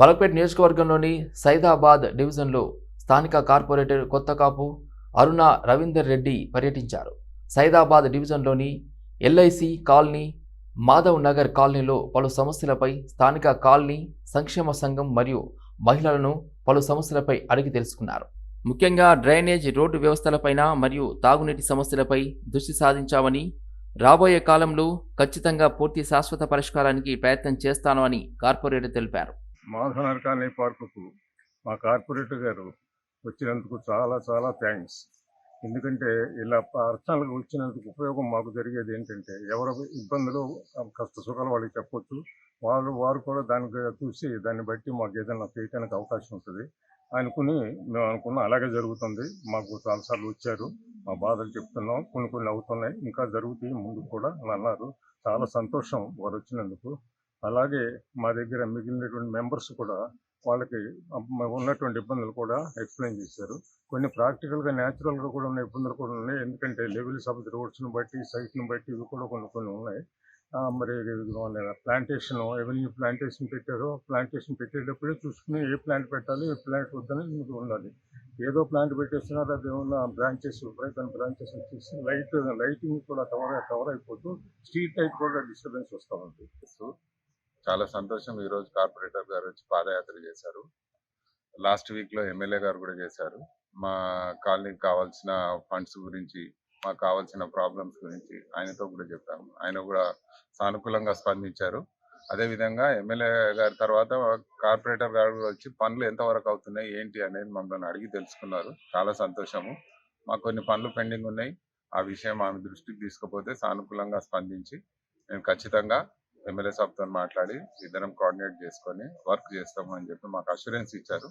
బలపేట్ నియోజకవర్గంలోని సైదాబాద్ డివిజన్లో స్థానిక కార్పొరేటర్ కొత్తకాపు అరుణ రవీందర్ రెడ్డి పర్యటించారు. సైదాబాద్ డివిజన్లోని ఎల్ఐసి కాలనీ మాధవ్ నగర్ కాలనీలో పలు సమస్యలపై స్థానిక కాలనీ సంక్షేమ సంఘం మరియు మహిళలను పలు సమస్యలపై అడిగి తెలుసుకున్నారు. ముఖ్యంగా డ్రైనేజ్ రోడ్డు వ్యవస్థలపైన మరియు తాగునీటి సమస్యలపై దృష్టి సాధించామని రాబోయే కాలంలో ఖచ్చితంగా పూర్తి శాశ్వత పరిష్కారానికి ప్రయత్నం చేస్తాను అని కార్పొరేటర్ తెలిపారు. మాధవ కాలనీ పార్కుకు మా కార్పొరేటర్ గారు వచ్చినందుకు చాలా చాలా థ్యాంక్స్. ఎందుకంటే ఇలా అర్చనలకు వచ్చినందుకు ఉపయోగం మాకు జరిగేది ఏంటంటే ఎవరి ఇబ్బందులు కష్ట సుఖాలు వాళ్ళకి చెప్పొచ్చు. వాళ్ళు వారు కూడా దానికి చూసి దాన్ని బట్టి మాకు ఏదైనా చేయడానికి అవకాశం ఉంటుంది. అనుకుని మేము అనుకున్నాం అలాగే జరుగుతుంది. మాకు చాలాసార్లు వచ్చారు. మా బాధలు చెప్తున్నాం. కొన్ని కొన్ని అవుతున్నాయి. ఇంకా జరుగుతాయి. ముందు కూడా అని అన్నారు. చాలా సంతోషం వారు వచ్చినందుకు. అలాగే మా దగ్గర మిగిలినటువంటి మెంబర్స్ కూడా వాళ్ళకి ఉన్నటువంటి ఇబ్బందులు కూడా ఎక్స్ప్లెయిన్ చేశారు. కొన్ని ప్రాక్టికల్గా న్యాచురల్గా కూడా ఉన్న ఇబ్బందులు కూడా ఉన్నాయి. ఎందుకంటే లెవెల్స్ ఆఫ్ ది రోడ్స్ని బట్టి సైట్ని బట్టి ఇవి కూడా కొన్ని కొన్ని ఉన్నాయి. మరి ప్లాంటేషన్ ఎవెన్యూ ప్లాంటేషన్ పెట్టారో ప్లాంటేషన్ పెట్టేటప్పుడే చూసుకుని ఏ ప్లాంట్ పెట్టాలి ఏ ప్లాంట్ వద్దని మీకు ఉండాలి. ఏదో ప్లాంట్ పెట్టేస్తున్నారు అది ఉన్న బ్రాంచెస్ విపరీతమైన బ్రాంచెస్ వచ్చేసి లైట్ లైటింగ్ కూడా కవర్ కవర్ అయిపోతూ స్ట్రీట్ లైట్ కూడా డిస్టర్బెన్స్ వస్తూ ఉంది. సో చాలా సంతోషం. ఈరోజు కార్పొరేటర్ గారు వచ్చి పాదయాత్ర చేశారు. లాస్ట్ వీక్లో ఎమ్మెల్యే గారు కూడా చేశారు. మా కాలనీకి కావాల్సిన ఫండ్స్ గురించి మాకు కావాల్సిన ప్రాబ్లమ్స్ గురించి ఆయనతో కూడా చెప్పాము. ఆయన కూడా సానుకూలంగా స్పందించారు. అదే విధంగా ఎమ్మెల్యే గారి తర్వాత కార్పొరేటర్ గారు కూడా వచ్చి పనులు ఎంతవరకు అవుతున్నాయి ఏంటి అనేది మమ్మల్ని అడిగి తెలుసుకున్నారు. చాలా సంతోషము. మాకు కొన్ని పనులు పెండింగ్ ఉన్నాయి. ఆ విషయం ఆమె దృష్టికి తీసుకుపోతే సానుకూలంగా స్పందించి మేము ఖచ్చితంగా ఎమ్మెల్యే సాబ్తో మాట్లాడి ఇద్దరం కోఆర్డినేట్ చేసుకొని వర్క్ చేస్తాము అని చెప్పి మాకు అష్యూరెన్స్ ఇచ్చారు.